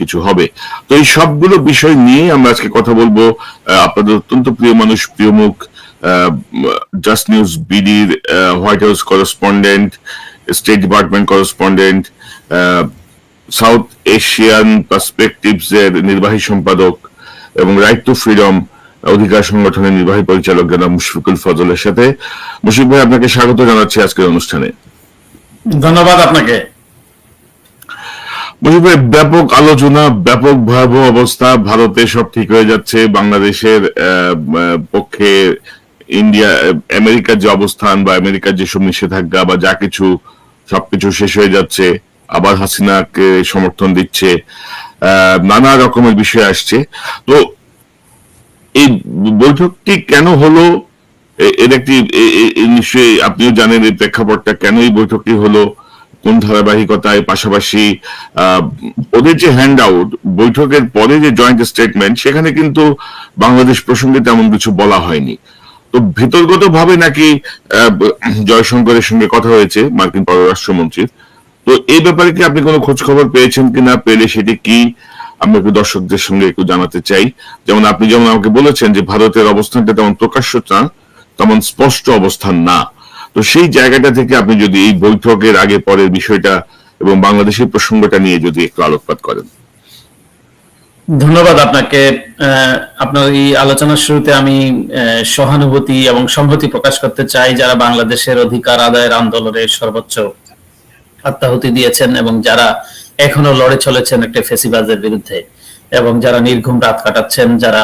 কিছু হবে। তো এই সবগুলো বিষয় নিয়ে আমরা আজকে কথা বলব। আপনাদের অত্যন্ত প্রিয় মানুষ, প্রিয় মুখ just news বিডির White House State Department correspondent South Asian Perspectives এর নির্বাহী সম্পাদক এবং রাইট টু ফ্রিডম অধিকার সংগঠনের নির্বাহী পরিচালক জনাব মুশফিকুল ফজলের সাথে। মুশফিক ভাই, আপনাকে স্বাগত জানাচ্ছি আজকের অনুষ্ঠানে। ধন্যবাদ আপনাকে। ব্যাপক আলোচনা, ব্যাপক ভয়াবহ অবস্থা, ভারতে সব ঠিক হয়ে যাচ্ছে। বাংলাদেশের পক্ষে ইন্ডিয়া, আমেরিকার যে অবস্থান বা আমেরিকার যেসব নিষেধাজ্ঞা বা যা কিছু সবকিছু শেষ হয়ে যাচ্ছে, আবার হাসিনাকে সমর্থন দিচ্ছে নানা রকমের বিষয় আসছে। তো এই বৈঠকটি কেন হলো? এর একটি নিশ্চয়ই আপনিও জানেন এই প্রেক্ষাপটটা। কেন এই বৈঠকটি হলো? কোন ধারাবাহিকতায় পাশাপাশি ওদের যে হ্যান্ড আউট বৈঠকের পরে যে জয়েন্ট স্টেটমেন্ট সেখানে কিন্তু বাংলাদেশ প্রসঙ্গে তেমন কিছু বলা হয়নি। তো ভেতরগত ভাবে নাকি জয়শঙ্করের সঙ্গে কথা হয়েছে, মার্কিন পররাষ্ট্রমন্ত্রীর। তো এই ব্যাপারে কি আপনি কোনো খোঁজ খবর পেয়েছেন কিনা, পেলে সেটি কি? আমরা একটু দর্শকদের সঙ্গে একটু জানাতে চাই। যেমন আপনি যেমন আমাকে বলেছেন যে ভারতের অবস্থানটা তেমন প্রকাশ্য না তেমন স্পষ্ট অবস্থান না। তো সেই জায়গাটা থেকে আপনি যদি এই বৈঠকের আগে পরের বিষয়টা এবং বাংলাদেশের প্রসঙ্গটা নিয়ে যদি একটু আলোকপাত করেন। ধন্যবাদ আপনাকে। আপনার এই আলোচনার শুরুতে আমি সহানুভূতি এবং সংহতি প্রকাশ করতে চাই যারা বাংলাদেশের অধিকার আদায়ের আন্দোলনে সর্বোচ্চ আত্মাহুতি দিয়েছেন এবং যারা এখনও লড়ে চলেছেন একটা ফেসিবাজের বিরুদ্ধে এবং যারা নির্ঘুম রাত কাটাচ্ছেন, যারা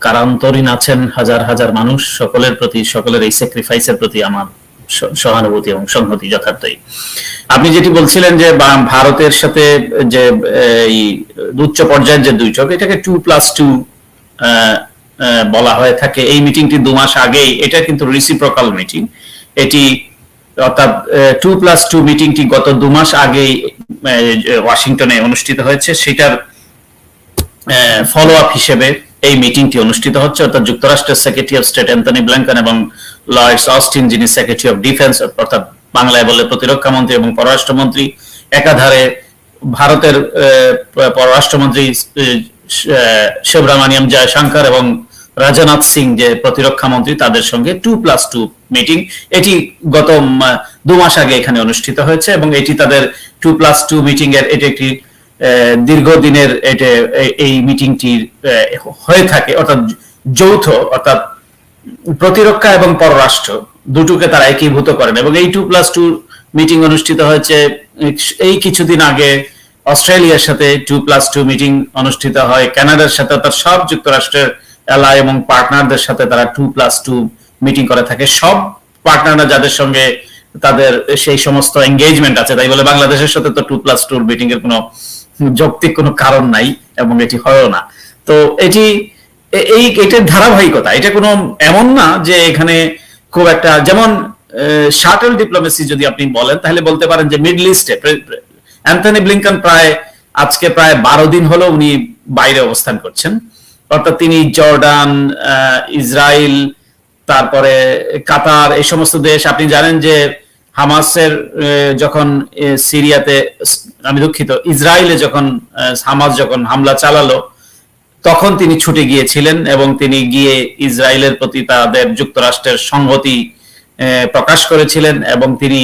কারান্তরীণ আছেন হাজার হাজার মানুষ, সকলের প্রতি, সকলের এই স্যাক্রিফাইসের প্রতি আমার সহানুভূতি এবং সংহতি যথার্থই। আপনি যেটি বলছিলেন যে ভারতের সাথে যে এই উচ্চ পর্যায়ের যে দুইচক এটাকে টু প্লাস টু বলা হয়ে থাকে। এই মিটিংটি দু মাস আগেই, এটা কিন্তু রিসিপ্রকাল মিটিং এটি অর্থাৎ টু প্লাস টু মিটিংটি গত দু মাস আগেই ওয়াশিংটনে অনুষ্ঠিত হয়েছে। সেটার ফলো আপ হিসেবে এই মিটিংটি অনুষ্ঠিত হচ্ছে, অর্থাৎ যুক্তরাষ্ট্রের secretary of state Antony Blinken এবং লয়েডস অস্টিন যিনি সেক্রেটারি অফ ডিফেন্স অর্থাৎ বাংলায় বলে প্রতিরক্ষা মন্ত্রী এবং পররাষ্ট্রমন্ত্রী, একাধারে ভারতের পররাষ্ট্রমন্ত্রী শিবরামানিয়াম জয়শঙ্কর এবং রাজনাথ সিং যে প্রতিরক্ষা মন্ত্রী, তাদের সঙ্গে টু প্লাস টু মিটিং এটি গত দু মাস আগে এখানে অনুষ্ঠিত হয়েছে এবং এটি তাদের টু প্লাস টু মিটিং এর এটি একটি দীর্ঘদিনের এটা এই- মিটিংটি হয়ে থাকে, অর্থাৎ যৌথ, অর্থাৎ প্রতিরক্ষা এবং পররাষ্ট্র, দুটোকে তারা একীভূত করেন। এবং এই টু প্লাস টু মিটিং অনুষ্ঠিত হয়েছে, এই কিছুদিন আগে অস্ট্রেলিয়ার সাথে টু প্লাস টু মিটিং অনুষ্ঠিত হয়, কানাডার সাথে, অর্থাৎ সব যুক্তরাষ্ট্রের এলাই এবং পার্টনারদের সাথে তারা টু প্লাস টু মিটিং করে থাকে। সব পার্টনাররা যাদের সঙ্গে তাদের সেই সমস্ত এঙ্গেজমেন্ট আছে, তাই বলে বাংলাদেশের সাথে তো টু প্লাস টুর মিটিং এর কোনো যৌক্তিক কোনো কারণ নাই এবং এটি হয়ও না। তো এটি এই, এটার ধারাবাহিকতা, এটা কোনো এমন না যে এখানে খুব একটা, যেমন শাটল ডিপ্লোমেসি যদি আপনি বলেন, তাহলে বলতে পারেন যে মিডল ইস্টে অ্যান্থনি ব্লিংকন প্রায়, আজকে প্রায় বারো দিন হলো উনি বাইরে অবস্থান করছেন। অর্থাৎ তিনি জর্ডান ইসরায়েল তারপরে কাতার, এই সমস্ত দেশ, আপনি জানেন যে হামাসের যখন সিরিয়াতে আমি দুঃখিত, ইসরায়েলে যখন হামাস যখন হামলা চালালো, তখন তিনি ছুটে গিয়েছিলেন এবং তিনি গিয়ে ইসরায়েলের প্রতি তাদের যুক্তরাষ্ট্রের সংহতি প্রকাশ করেছিলেন এবং তিনি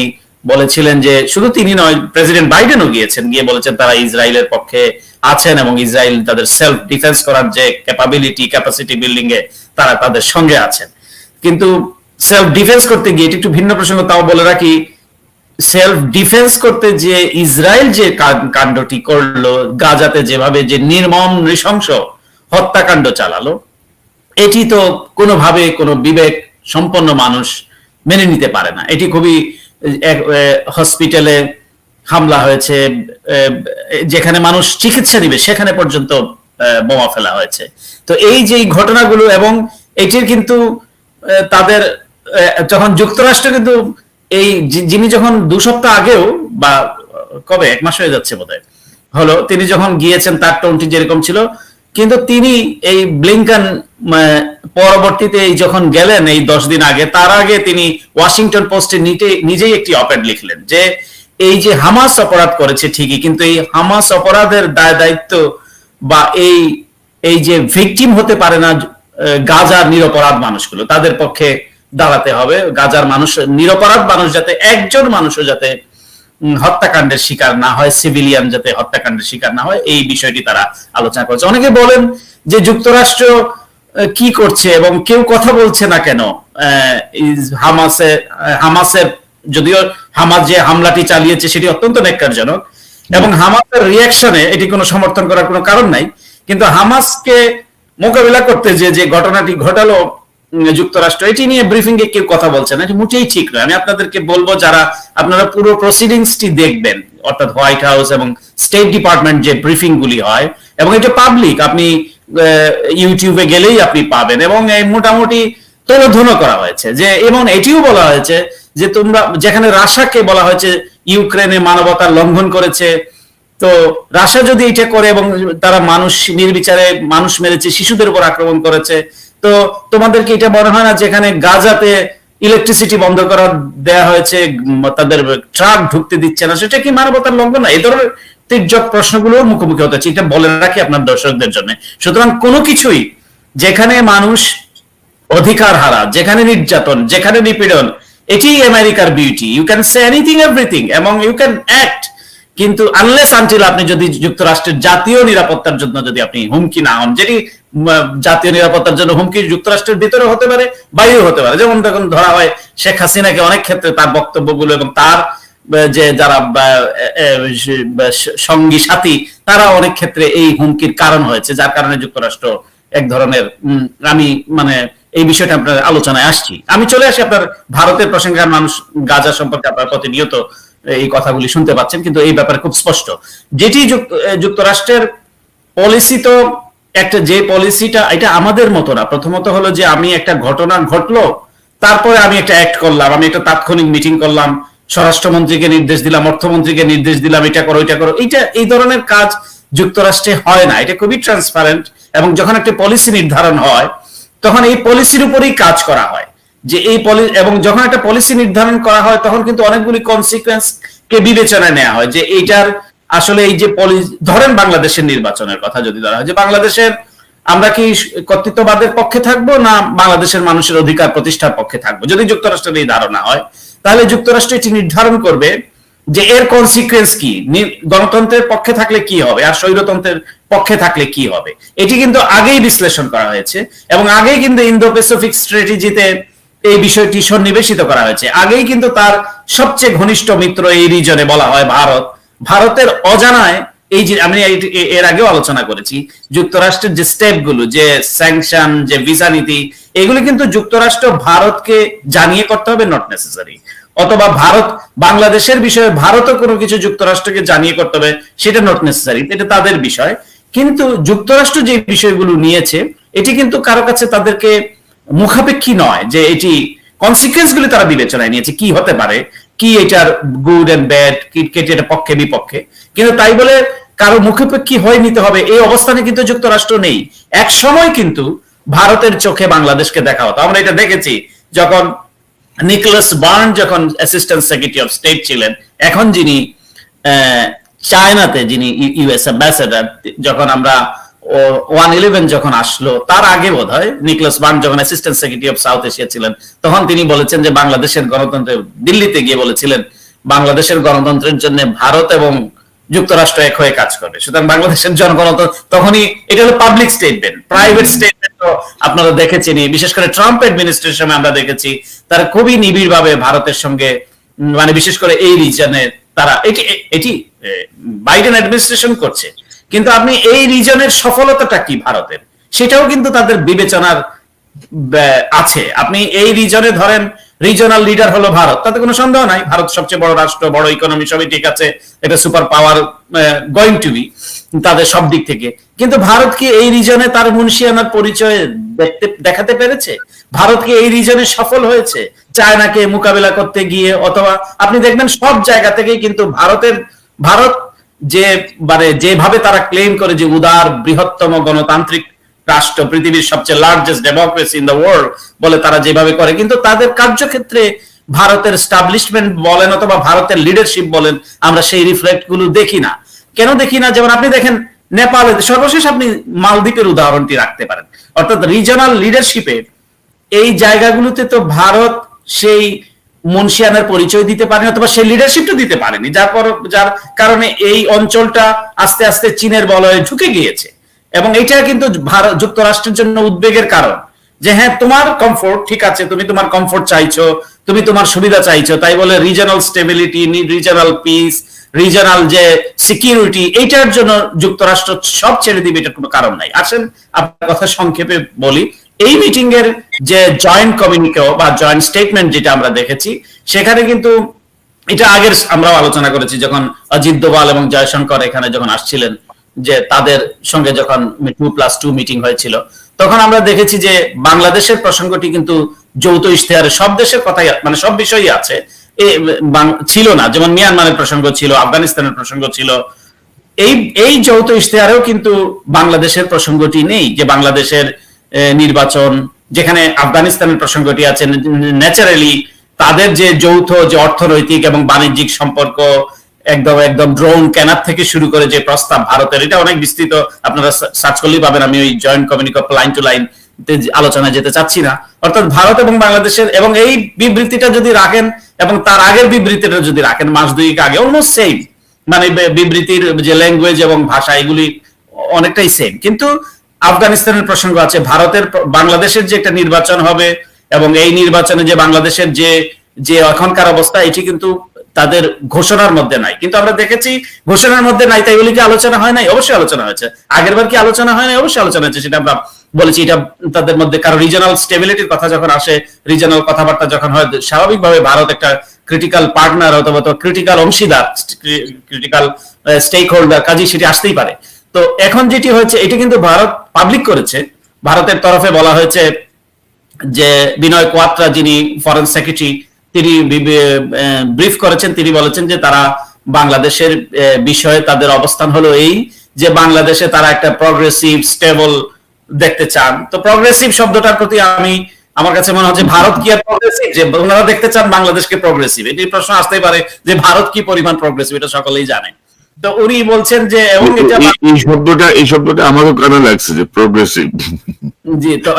বলেছিলেন যে শুধু তিনি নয়, প্রেসিডেন্ট বাইডেনও গিয়েছেন, গিয়ে বলেছেন তারা ইসরায়েলের পক্ষে আছেন এবং ইসরায়েল তাদের সেলফ ডিফেন্স করার যে ক্যাপাবিলিটি ক্যাপাসিটি বিল্ডিং এ তারা তাদের সঙ্গে আছেন। কিন্তু সেলফ ডিফেন্স করতে গিয়ে একটু ভিন্ন প্রসঙ্গ, তাও বলে রাখি সেলফ ডিফেন্স করতে যে ইসরায়েল যে কাণ্ডটি করল, গাজাতে যেভাবে যে নির্মম, নৃশংস হত্যাকাণ্ড চালালো, এটি তো কোনোভাবে কোনো বিবেক সম্পন্ন মানুষ মেনে নিতে পারে না। এটি খুবই হসপিটালে হামলা হয়েছে যেখানে মানুষ চিকিৎসা নিবে, সেখানে পর্যন্ত বোমা ফেলা হয়েছে। তো এই যে ঘটনাগুলো এবং এটির কিন্তু তাদের যখন যুক্তরাষ্ট্র কিন্তু এই যিনি যখন দু সপ্তাহ আগেও বা, কবে, এক মাস হয়ে যাচ্ছে বোধহয়, হলো, তিনি যখন গিয়েছেন, তার টোনটি যেরকম ছিল, কিন্তু তিনি এই ব্লিংকন পরবর্তীতে এই যখন গেলেন, এই দশ দিন আগে, তার আগে তিনি ওয়াশিংটন পোস্টে নিজেই একটি অপেড লিখলেন যে, এই যে হামাস অপরাধ করেছে ঠিকই, কিন্তু এই হামাস অপরাধের দায় দায়িত্ব বা এই এই যে ভিকটিম হতে পারে না গাজার নিরপরাধ মানুষগুলো, তাদের পক্ষে দাঁড়াতে হবে। গাজার মানুষ, নিরপরাধ মানুষ যাতে, একজন মানুষও যাতে হত্যাকাণ্ডের শিকার না হয়, সিভিলিয়ান যাতে হত্যাকাণ্ডের শিকার না হয়, এই বিষয়টি তারা আলোচনা করেছে। অনেকে বলেন যে যুক্তরাষ্ট্র কি করছে এবং কেউ কথা বলছে না কেন? হামাসে হামাসের, যদিও হামাস যে হামলাটি চালিয়েছে সেটি অত্যন্ত নেককারজনক এবং হামাসের রিয়াকশনে এটি কোনো সমর্থন করার কোনো কারণ নাই। কিন্তু হামাসকে মোকাবিলা করতে যে যে ঘটনাটি ঘটালো যুক্তরাষ্ট্র, এটি নিয়ে ব্রিফিং এ কেউ কথা বলছে না, এটি মোটেই ঠিক নয়। আমি আপনাদেরকে বলব, যারা আপনারা পুরো প্রসিডিংসটি দেখবেন, অর্থাৎ হোয়াইট হাউস এবং স্টেট ডিপার্টমেন্ট যে ব্রিফিং গুলি হয়, এবং এটা পাবলিক আপনি ইউটিউবে গেলেই আপনি পাবেন, এবং মোটামুটি তোলধনো করা হয়েছে। যে, এবং এটিও বলা হয়েছে যে, তোমরা, যেখানে রাশাকে বলা হয়েছে, ইউক্রেনে মানবতার লঙ্ঘন করেছে, তো রাশা যদি এটা করে এবং তারা মানুষ, নির্বিচারে মানুষ মেরেছে, শিশুদের উপর আক্রমণ করেছে তো তোমাদেরকে এটা মনে হয় না যেখানে গাজাতে ইলেকট্রিসিটি বন্ধ করা দেয়া হয়েছে তাদের ট্রাক ঢুকতে দিচ্ছে না, সেটা কি মানবতার লঙ্ঘন? না এই ধরনের তির্যক প্রশ্নগুলোর মুখোমুখি হতে হচ্ছে, এটা বলে রাখি আপনার দর্শকদের জন্য। সুতরাং কোনো কিছুই যেখানে মানুষ অধিকার হারা, যেখানে নির্যাতন, যেখানে নিপীড়ন, এটি আমেরিকার beauty you can say anything everything এবং ইউ ক্যান অ্যাক্ট কিন্তু আনলেস আনটিল আপনি যদি যুক্তরাষ্ট্রের জাতীয় নিরাপত্তার জন্য যদি আপনি হুমকি না হন, যেটি জাতীয় নিরাপত্তার জন্য হুমকি যুক্তরাষ্ট্রের ভিতরে হতে পারে, বাইরেও হতে পারে। যেমন দেখুন ধরা হয়, শেখ হাসিনাকে অনেক ক্ষেত্রে তার বক্তব্যগুলো এবং তার যে যারা সঙ্গী সাথী তারা অনেক ক্ষেত্রে এই হুমকির কারণ হয়েছে, যার কারণে যুক্তরাষ্ট্র এক ধরনের আমি মানে এই বিষয়টা আপনার আলোচনায় আসছি। আমি চলে আসি আপনার ভারতের প্রসঙ্গে মানুষ গাজা সম্পর্কে আপনার প্রতিনিয়ত এই কথাগুলি শুনতে পাচ্ছেন, কিন্তু এই ব্যাপারে খুব স্পষ্ট। যেটি যুক্ত- যুক্তরাষ্ট্রের পলিসি তো একটা যে পলিসিটা এটা আমাদের মতো না। প্রথমত হলো যে আমি একটা ঘটনা ঘটলো, তারপরে আমি একটা অ্যাক্ট করলাম, আমি একটা তাৎক্ষণিক মিটিং করলাম, স্বরাষ্ট্রমন্ত্রীকে নির্দেশ দিলাম, অর্থমন্ত্রীকে নির্দেশ দিলাম, এটা করো এটা করো। এইটা, এই ধরনের কাজ যুক্তরাষ্ট্রে হয় না। এটা খুবই ট্রান্সপারেন্ট এবং যখন একটা পলিসি নির্ধারণ হয়, তখন এই পলিসির উপরেই কাজ করা হয়। যে এই পলি এবং যখন একটা পলিসি নির্ধারণ করা হয়, তখন কিন্তু অনেকগুলি কনসিকুয়েন্স কে বিবেচনায় নেওয়া হয়। যে এইটার আসলে এই যে ধরেন বাংলাদেশের নির্বাচনের কথা যদি ধরা হয়, যে বাংলাদেশের আমরা কি কর্তৃত্ববাদের পক্ষে থাকব না বাংলাদেশের মানুষের অধিকার প্রতিষ্ঠার পক্ষে থাকব? যদি যুক্তরাষ্ট্রের এই ধারণা হয়, তাহলে যুক্তরাষ্ট্র এটি নির্ধারণ করবে যে এর কনসিকুয়েন্স কি? গণতন্ত্রের পক্ষে থাকলে কি হবে? আর স্বৈরতন্ত্রের পক্ষে থাকলে কি হবে? এটি কিন্তু আগেই বিশ্লেষণ করা হয়েছে এবং আগেই কিন্তু ইন্দো প্যাসিফিক স্ট্র্যাটেজিতে এই বিষয়টি সন্নিবেশিত করা হয়েছে। আগেই কিন্তু তার সবচেয়ে ঘনিষ্ঠ মিত্র এই রিজনে বলা হয় ভারত। ভারতের অজানায় এই যে, আমি এর আগেও আলোচনা করেছি, যুক্তরাষ্ট্রের যে স্টেপগুলো যে স্যাংশন যে ভিসা নীতি, এগুলো কিন্তু যুক্তরাষ্ট্র ভারতকে জানিয়ে করতে হবে নট নেসেসারি অথবা ভারত, বাংলাদেশের বিষয়ে ভারতও কোনো কিছু যুক্তরাষ্ট্রকে জানিয়ে করতে হবে, সেটা নট নেসেসারি এটা তাদের বিষয়। কিন্তু যুক্তরাষ্ট্র যে বিষয়গুলো নিয়েছে, এটি কিন্তু কারও কাছে তাদেরকে মুখাপেক্ষী নয় যে এটি কনসিকুয়েন্স গুলি তারা বিবেচনায় নিয়েছে, কি হতে পারে। কি এটার গুড এন্ড ব্যাড কি কেটে এটা পক্ষে, বিপক্ষে। কিন্তু তাই বলে কারও মুখাপেক্ষী হয়ে নিতে হবে। এই অবস্থানে কিন্তু যুক্তরাষ্ট্র নেই। এক সময় কিন্তু ভারতের চোখে বাংলাদেশকে দেখা হতো। আমরা এটা দেখেছি যখন নিকোলাস বার্ন যখন অ্যাসিস্ট্যান্ট সেক্রেটারি অফ স্টেট ছিলেন, এখন যিনি চায়নাতে যিনি ইউএস অ্যাম্বাসেডার যখন আমরা ওয়ান ইলেভেন যখন আসলো, তার আগে বোধ হয় নিকোলাস বার্ন যখন assistant secretary of South Asia ছিলেন, তখন তিনি বলেছেন যে বাংলাদেশের গণতন্ত্র, দিল্লিতে গিয়ে বলেছিলেন, বাংলাদেশের গণতন্ত্রের জন্য ভারত এবং যুক্তরাষ্ট্র এক হয়ে কাজ করবে সুতরাং বাংলাদেশের জনগণতন্ত্র তখনই, এটা হলো পাবলিক স্টেটমেন্ট প্রাইভেট স্টেটমেন্ট তো আপনারা দেখেছেন। বিশেষ করে ট্রাম্প অ্যাডমিনিস্ট্রেশন আমরা দেখেছি, তারা খুবই নিবিড় ভাবে ভারতের সঙ্গে মানে বিশেষ করে এই রিজনে তারা, এটি এটি বাইডেন অ্যাডমিনিস্ট্রেশন করছে। কিন্তু আপনি এই রিজনের সফলতাটা কি ভারতের? সেটাও কিন্তু তাদের বিবেচনার আছে। আপনি এই রিজনে ধরেন রিজনাল লিডার হলো ভারত। তাতে কোনো সন্দেহ নাই। ভারত সবচেয়ে বড় রাষ্ট্র, বড় ইকোনমি সবই ঠিক আছে। এটা super power going to be তাদের সব দিক থেকে। কিন্তু ভারত কি এই রিজনে তার মুন্সিয়ানার পরিচয় দেখতে, দেখাতে পেরেছে? ভারত কি এই রিজনে সফল হয়েছে? চায়নাকে মোকাবেলা করতে গিয়ে, অথবা আপনি দেখবেন সব জায়গা থেকেই কিন্তু ভারতের, ভারত যে মানে যেভাবে তারা ক্লেম করে যে উদার বৃহত্তম গণতান্ত্রিক রাষ্ট্র, পৃথিবীর সবচেয়ে largest democracy in the world বলে তারা যেভাবে করে। কিন্তু তাদের কার্যক্ষেত্রে ভারতের স্টাবলিশমেন্ট বলেন অথবা ভারতের লিডারশিপ বলেন, আমরা সেই রিফ্লেক্টগুলো দেখি না। কেন দেখি না? যেমন আপনি দেখেন নেপালে সর্বশেষ আপনি মালদ্বীপের উদাহরণটি রাখতে পারেন। অর্থাৎ রিজনাল লিডারশিপে এই জায়গাগুলোতে তো ভারত সেই মুন্সিয়ানের পরিচয় দিতে পারেনি অথবা সেই লিডারশিপটা দিতে পারেনি, যার পর, যার কারণে এই অঞ্চলটা আস্তে আস্তে চীনের বলয়ে ঢুকে গিয়েছে। এবং এটা কিন্তু ভারত, যুক্তরাষ্ট্রের জন্য উদ্বেগের কারণ যে হ্যাঁ তোমার কমফোর্ট ঠিক আছে, তুমি তোমার কমফোর্ট চাইছো, তুমি তোমার সুবিধা চাইছো, তাই বলে regional stability regional peace regional যে সিকিউরিটি এইটার জন্য যুক্তরাষ্ট্র সব ছেড়ে দিবে, এটার কোনো কারণ নাই। আসেন, আপনার কথা সংক্ষেপে বলি। এই মিটিং এর যে জয়েন্ট কমিউনিকে বা জয়েন্ট স্টেটমেন্ট যেটা আমরা দেখেছি সেখানে কিন্তু এটা আগের আমরাও আলোচনা করেছি যখন অজিত দোভাল এবং জয়শঙ্কর এখানে যখন আসছিলেন যে তাদের সঙ্গে যখন টু প্লাস টু মিটিং হয়েছিল তখন আমরা দেখেছি যে বাংলাদেশের প্রসঙ্গটি কিন্তু যৌথ ইশতেহারে সব দেশের কথাই মানে সব বিষয়ই আছে। ছিল না যেমন মিয়ানমারের প্রসঙ্গ ছিল আফগানিস্তানের প্রসঙ্গ ছিল। এই এই যৌথ ইশতেহারেও কিন্তু বাংলাদেশের প্রসঙ্গটি নেই যে বাংলাদেশের আহ, নির্বাচন, যেখানে আফগানিস্তানের প্রসঙ্গটি আছে ন্যাচারালি তাদের যে যৌথ, যে অর্থনৈতিক এবং বাণিজ্যিক সম্পর্ক, একদম একদম ড্রোন কেনার থেকে শুরু করে যে প্রস্তাব ভারতের, এটা অনেক বিস্তৃত, আপনারা সার্চ করলেই পাবেন, আমি ওই joint communique line to line আলোচনায় যেতে চাচ্ছি না। অর্থাৎ ভারত এবং বাংলাদেশের, এবং এই বিবৃতিটা যদি রাখেন, এবং তার আগের বিবৃতিটা যদি রাখেন, মাস দুইক আগে অলমোস্ট সেম মানে বিবৃতির যে ল্যাঙ্গুয়েজ এবং ভাষা, এগুলি অনেকটাই সেম কিন্তু আফগানিস্তানের প্রসঙ্গ আছে। ভারতের বাংলাদেশের যে একটা নির্বাচন হবে এবং এই নির্বাচনে যে বাংলাদেশের যে যে এখনকার অবস্থা, এটি কিন্তু তাদের ঘোষণার মধ্যে নাই। কিন্তু আমরা দেখেছি ঘোষণার মধ্যে নাই, তাই বলি কি আলোচনা হয় নাই? অবশ্যই আলোচনা হয়েছে। আগের বার কি আলোচনা হয় নাই? অবশ্যই আলোচনা হয়েছে, সেটা আমরা বলেছি। এটা তাদের মধ্যে কারও রিজনাল স্টেবিলিটির কথা যখন আসে রিজনাল কথাবার্তা যখন হয়, স্বাভাবিকভাবে ভারত একটা ক্রিটিক্যাল পার্টনার অথবা ক্রিটিক্যাল অংশীদার ক্রিটিক্যাল স্টেক হোল্ডার কাজে সেটি আসতেই পারে। তো এখন যেটি হয়েছে, এটি কিন্তু ভারত পাবলিক করেছে। ভারতের তরফে বলা হয়েছে যে বিনয় কোয়াত্রা যিনি ফরেন সেক্রেটারি তিনি ব্রিফ করেছেন। তিনি বলেছেন যে তারা বাংলাদেশের বিষয়ে তাদের অবস্থান হলো এই যে বাংলাদেশে তারা একটা প্রগ্রেসিভ স্টেবল দেখতে চান। তো প্রগ্রেসিভ শব্দটার প্রতি আমি, আমার কাছে মনে হচ্ছে ভারত কি আর প্রগ্রেসিভ যে ওনারা দেখতে চান বাংলাদেশকে প্রগ্রেসিভ এটি প্রশ্ন আসতেই পারে যে ভারত কি পরিমাণ প্রগ্রেসিভ এটা সকলেই জানে। তো উনি বলছেন যে এবং এটা এই- শব্দটা এই শব্দটা আমারও কানে লাগছে যে প্রোগ্রেসিভ জি তো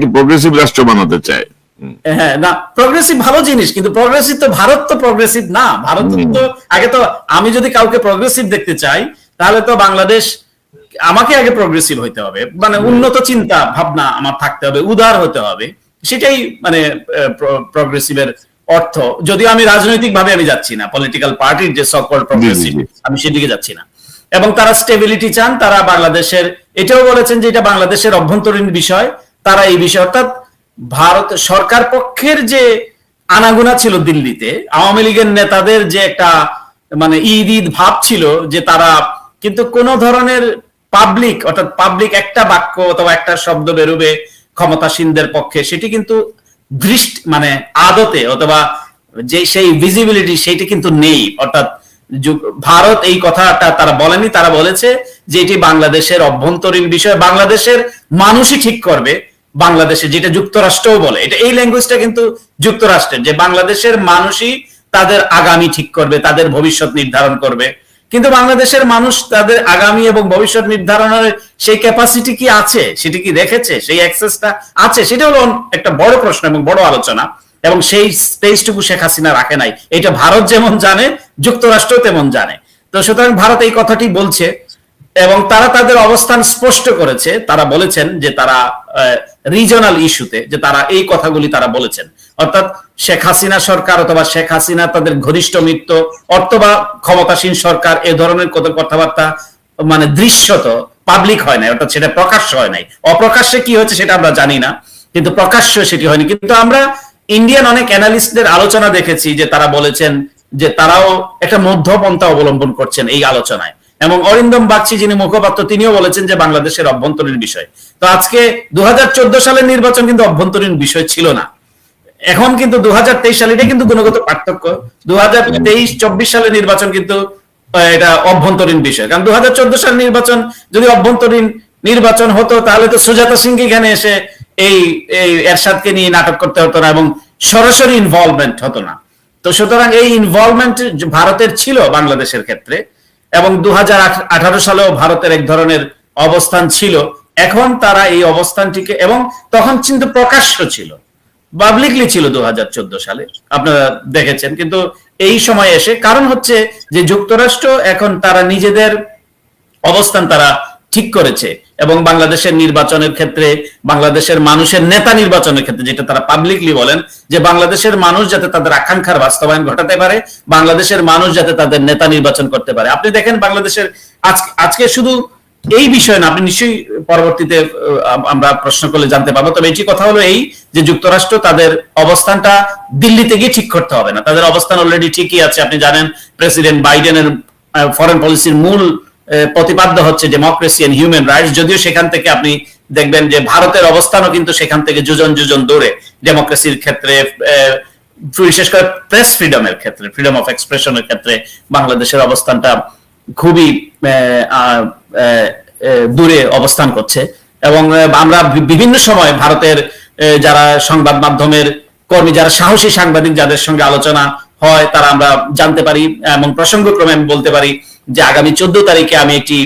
কি প্রোগ্রেসিভ রাষ্ট্র বানাতে চায়? হ্যাঁ না প্রগ্রেসিভ ভালো জিনিস কিন্তু প্রগ্রেসিভ তো ভারত তো প্রগ্রেসিভ না। ভারত তো আগে তো আমি যদি কাউকে প্রগ্রেসিভ দেখতে চাই তাহলে তো বাংলাদেশ আমাকে আগে প্রগ্রেসিভ হইতে হবে। মানে উন্নত চিন্তা ভাবনা আমার থাকতে হবে উদার হতে হবে। সেটাই মানে প্রগ্রেসিভের অর্থ যদিও আমি রাজনৈতিক ভাবে আমি যাচ্ছি না পলিটিক্যাল পার্টির যে সকল প্রগ্রেসিভ। আমি সেদিকে যাচ্ছি না এবং তারা স্টেবিলিটি চান তারা বাংলাদেশের এটাও বলেছেন যে এটা বাংলাদেশের অভ্যন্তরীণ বিষয় তারা এই বিষয় অর্থাৎ ভারত সরকার পক্ষের যে আনাগোনা ছিল দিল্লিতে আওয়ামী লীগের নেতাদের যে একটা মানে ঈদ ঈদ ভাব ছিল যে তারা কিন্তু কোন ধরনের পাবলিক অর্থাৎ পাবলিক একটা বাক্য অথবা একটা শব্দ বেরোবে ক্ষমতাসীনদের পক্ষে সেটি কিন্তু দৃষ্টি মানে আদতে অথবা যে সেই ভিজিবিলিটি সেইটি কিন্তু নেই। অর্থাৎ ভারত এই কথাটা তারা বলেনি, তারা বলেছে যে এটি বাংলাদেশের অভ্যন্তরীণ বিষয়, বাংলাদেশের মানুষই ঠিক করবে, বাংলাদেশে যেটা যুক্তরাষ্ট্রও বলে। এটা এই ল্যাঙ্গুয়েজটা কিন্তু যুক্তরাষ্ট্রের, যে বাংলাদেশের মানুষই তাদের আগামী ঠিক করবে, তাদের ভবিষ্যৎ নির্ধারণ করবে। কিন্তু বাংলাদেশের মানুষ তাদের আগামী এবং ভবিষ্যৎ নির্ধারণের সেই ক্যাপাসিটি কি আছে? সেটি কি রেখেছে সেই অ্যাক্সেসটা আছে? সেটা হলো একটা বড় প্রশ্ন এবং বড় আলোচনা। এবং সেই স্পেসটুকু শেখ হাসিনা রাখে নাই। এটা ভারত যেমন জানে, যুক্তরাষ্ট্র তেমন জানে। তো সুতরাং ভারত এই কথাটি বলছে এবং তারা তাদের অবস্থান স্পষ্ট করেছে। তারা বলেছেন যে তারা রিজনাল ইস্যুতে যে তারা এই কথাগুলি তারা বলেছেন। অর্থাৎ শেখ হাসিনা সরকার অথবা শেখ হাসিনা তাদের ঘনিষ্ঠ মিত্র অথবা ক্ষমতাসীন সরকার এ ধরনের কত কথাবার্তা মানে দৃশ্যত পাবলিক হয় নাই, অর্থাৎ সেটা প্রকাশ্য হয় নাই। অপ্রকাশ্যে কি হয়েছে সেটা আমরা জানি না, কিন্তু প্রকাশ্য সেটি হয়নি। কিন্তু আমরা ইন্ডিয়ান অনেক অ্যানালিস্টদের আলোচনা দেখেছি যে তারা বলেছেন যে তারাও একটা মধ্যপন্থা অবলম্বন করছেন এই আলোচনায়। এবং অরিন্দম বাগচি যিনি মুখপাত্র, তিনিও বলেছেন যে বাংলাদেশের অভ্যন্তরীণ বিষয়। তো আজকে দু হাজার চোদ্দ সালের নির্বাচন কিন্তু অভ্যন্তরীণ বিষয় ছিল না। এখন কিন্তু দু সাল এটা কিন্তু গুণগত পার্থক্য। দু হাজার তেইশ, চব্বিশ সালে নির্বাচন কিন্তু এটা অভ্যন্তরীণ বিষয়। কারণ দু হাজার চোদ্দ সালের নির্বাচন, যদি অভ্যন্তরীণ নির্বাচন হতো, তাহলে তো সুজাতা সিং এখানে এসে এই এই এরশাদকে নিয়ে নাটক করতে হতো না এবং সরাসরি ইনভলভমেন্ট হতো না। তো সুতরাং এই ইনভলভমেন্ট ভারতের ছিল বাংলাদেশের ক্ষেত্রে এবং দু হাজার আঠারো সালেও ভারতের এক ধরনের অবস্থান ছিল। এখন তারা এই অবস্থানটিকে, এবং তখন কিন্তু প্রকাশ্য ছিল। পাবলিকলি ছিল দু হাজার চোদ্দ সালে। আপনারা দেখেছেন, কিন্তু এই সময় এসে কারণ হচ্ছে যে যুক্তরাষ্ট্র এখন তারা নিজেদের অবস্থান তারা ঠিক করেছে এবং বাংলাদেশের নির্বাচনের ক্ষেত্রে, বাংলাদেশের মানুষের নেতা নির্বাচনের ক্ষেত্রে, যেটা তারা পাবলিকলি বলেন, যে বাংলাদেশের মানুষ যাতে তাদের আকাঙ্ক্ষার বাস্তবায়ন ঘটাতে পারে, বাংলাদেশের মানুষ যাতে তাদের নেতা নির্বাচন করতে পারে। আপনি দেখেন বাংলাদেশের আজকে শুধু এই বিষয়ে না, আপনি নিশ্চয়ই পরবর্তীতে আমরা প্রশ্ন করলে জানতে পারব। তবে এটি কথা হলো এই যে যুক্তরাষ্ট্র তাদের অবস্থানটা দিল্লিতে গিয়ে ঠিক করতে হবে না। তাদের অবস্থান অলরেডি ঠিকই আছে। আপনি জানেন প্রেসিডেন্ট বাইডেনের ফরেন পলিসির মূল প্রতিপাদ্য হচ্ছে ডেমোক্রেসি এন্ড হিউম্যান রাইটস যদিও সেখান থেকে আপনি দেখবেন যে ভারতের অবস্থানও কিন্তু সেখান থেকে যোজন যোজন দূরে। ডেমোক্রেসির ক্ষেত্রে বিশেষ করে প্রেস ফ্রিডমের ক্ষেত্রে ফ্রিডম অফ এক্সপ্রেশনের ক্ষেত্রে বাংলাদেশের অবস্থানটা খুবই দূরে অবস্থান করছে। এবং আমরা বিভিন্ন সময় ভারতের যারা সংবাদ মাধ্যমের কর্মী, যারা সাহসী সাংবাদিক, যাদের সঙ্গে আলোচনা হয়, তারা আমরা জানতে পারি এবং প্রসঙ্গক্রমে আমি বলতে পারি যে আগামী চোদ্দ তারিখে আমি একটি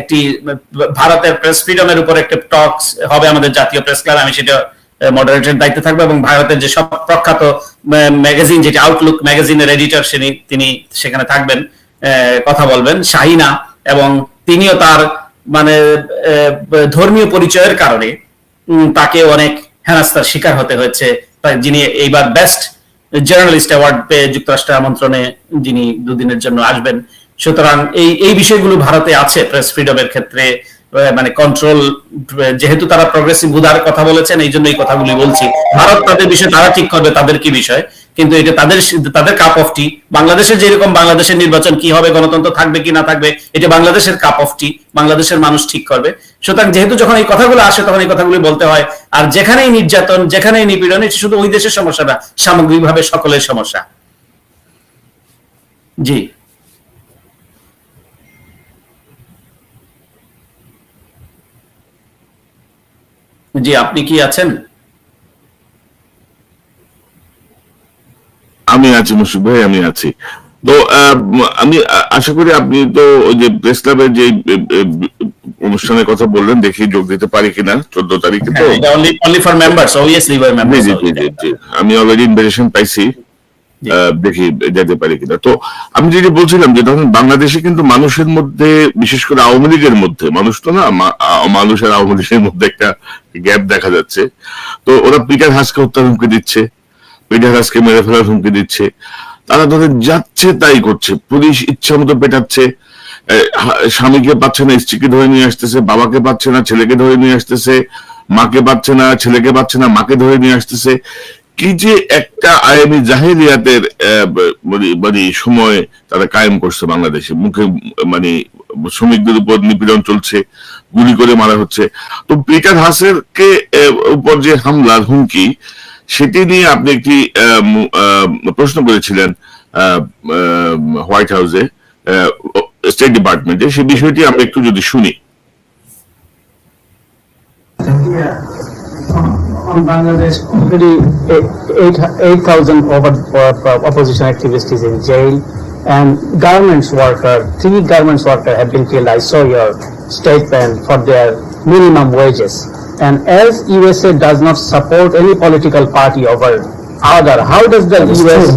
একটি ভারতের প্রেস ফ্রিডমের উপর একটা টক হবে আমাদের জাতীয় প্রেস ক্লাব আমি সেটা মডারেটর দায়িত্বে থাকব এবং ভারতের যে সব প্রখ্যাত ম্যাগাজিন যেটি আউটলুক ম্যাগাজিনের এডিটর তিনি সেখানে থাকবেন কথা বলবেন। শাহিনা এবং তিনিও তার মানে ধর্মীয় পরিচয়ের কারণে তাকে অনেক হেনাস্তার শিকার হতে হয়েছে। যিনি এইবার বেস্ট জার্নালিস্ট অ্যাওয়ার্ড পেয়ে যুক্তরাষ্ট্রের আমন্ত্রণে যিনি দুদিনের জন্য আসবেন। সুতরাং এই এই বিষয়গুলো ভারতে আছে প্রেস ফ্রিডমের ক্ষেত্রে। মানে কন্ট্রোল যেহেতু তারা প্রগ্রেসিভ উদার কথা বলেছেন, এই জন্য এই কথাগুলি বলছি। ভারত তাদের বিষয় তারা ঠিক করবে, তাদের কি বিষয়? কিন্তু এটা তাদের তাদের কাপ অফ টি বাংলাদেশের যেরকম বাংলাদেশের নির্বাচন কি হবে, গণতন্ত্র থাকবে কি না থাকবে, এটা বাংলাদেশের কাপ অফ টি বাংলাদেশের মানুষ ঠিক করবে। সুতরাং যেহেতু যখন এই কথাগুলো আসে, তখন এই কথাগুলি বলতে হয়। আর যেখানেই নির্যাতন, যেখানেই নিপীড়ন, এটা শুধু ওই দেশের সমস্যা না, সামগ্রিকভাবে সকলের সমস্যা। জি। জি আপনি কি আছেন? আমি আছি মুশিক ভাই আমি আছি। তো আমি আশা করি আপনি তো ওই যে প্রেস ক্লাবের যে অনুষ্ঠানের কথা বললেন দেখি যোগ দিতে পারি কিনা চোদ্দ তারিখে তো। জি আমি অলরেডি ইনভিটেশন পাইছি। দেখি যেতে পারি কিনা। তো আমি যেটা বলছিলাম যে তখন বাংলাদেশে কিন্তু মানুষের মধ্যে, বিশেষ করে আওয়ামী লীগের মধ্যে, মানুষ তো না মানুষ আর আওয়ামী লীগের মধ্যে একটা গ্যাপ দেখা যাচ্ছে। তো ওরা পিটার হাসকে হত্যার হুমকি দিচ্ছে, পিটার হাসকে মেরে ফেলার হুমকি দিচ্ছে। তারা তাদের যাচ্ছে তাই করছে, পুলিশ ইচ্ছা মতো পেটাচ্ছে। স্বামীকে পাচ্ছে না, স্ত্রীকে ধরে নিয়ে আসতেছে, বাবাকে পাচ্ছে না, ছেলেকে ধরে নিয়ে আসতেছে, মাকে পাচ্ছে না, ছেলেকে পাচ্ছে না, মাকে ধরে নিয়ে আসতেছে। কি যে একটা আয়ামি জাহেলিয়াতের আহ, মানে- মানে সময় তারা কায়েম করছে বাংলাদেশে। মুখে মানে শ্রমিকদের উপর নিপীড়ন চলছে গুলি করে মারা হচ্ছে। তো পিটার হাসের কে উপর যে হামলার হুমকি সেটি নিয়ে আপনি একটি প্রশ্ন করেছিলেন হোয়াইট হাউসে স্টেট ডিপার্টমেন্টে। সেই বিষয়টি আমরা একটু যদি শুনি। On Bangladesh, already eight- 8,000 over, uh, opposition activists is in jail and governments worker, three governments worker have been killed. I saw your statement for their minimum wages. And as USA does not support any political party over other, how does the is US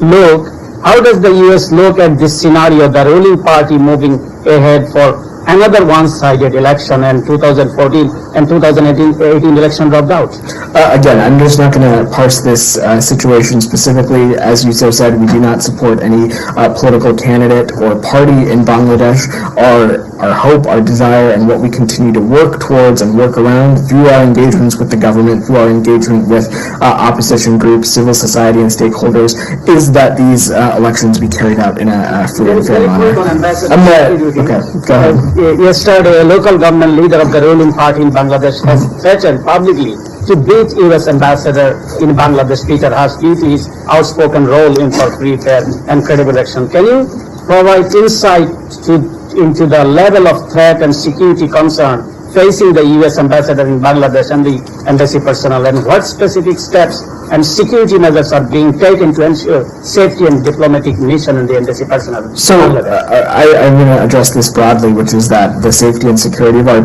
look, how does the US look at this scenario, the ruling party moving ahead for another one-sided election and 2014 and 2018 18 election dropped out? Uh, again, I'm just not going to parse this uh, situation specifically. As you so said, we do not support any uh, political candidate or party in Bangladesh. Our our hope, our desire, and what we continue to work towards and work around through our engagements with the government, through our engagement with uh, opposition groups, civil society, and stakeholders, is that these uh, elections be carried out in a, uh free and fair manner. quick on Ambassador. I'm Security. uh, okay. Go ahead. Uh, Yesterday, a local government leader of the ruling party in Bangladesh has threatened publicly to beat US ambassador in Bangladesh, Peter Haas, due to his outspoken role in for free, fair and credible election. Can you provide insight to, into the level of threat and security concern facing the US ambassador in Bangladesh and the embassy personnel and what specific steps and security measures are being taken to ensure safety and diplomatic mission in the embassy personnel? So uh, I, I'm going to address this broadly, which is that the safety and security of our